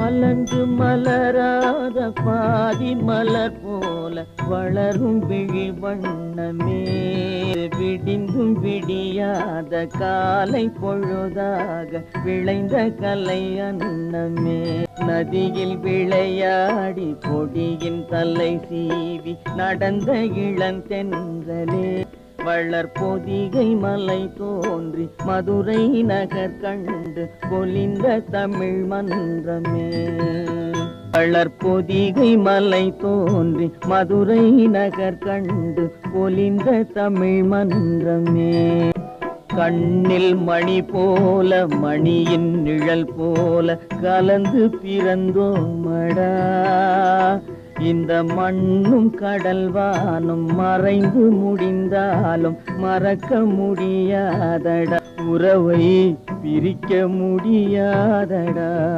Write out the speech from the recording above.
மலன்று மலராத பாதி மலர் போல வளரும் விழி வண்ணமே. விடிந்தும் விடியாத காலை பொழுதாக விளைந்த கலை அன்னமே. நதியில் விளையாடி கொடியின் தலை சீவி நடந்த இளந்தென்றலே வளர் பொதிகை மலை தோன்றி மதுரை நகர் கண்டு பொலிந்த தமிழ் மன்றமே. வளர்பொதிகை மலை தோன்றி மதுரை நகர் கண்டு பொலிந்த தமிழ் மன்றமே. கண்ணில் மணி போல மணியின் நிழல் போல கலந்து பிறந்தோமடா. இந்த மண்ணும் கடல்வானும் மறைந்து முடிந்தாலும் மறக்க முடியாதடா. உறவை பிரிக்க முடியாதடா.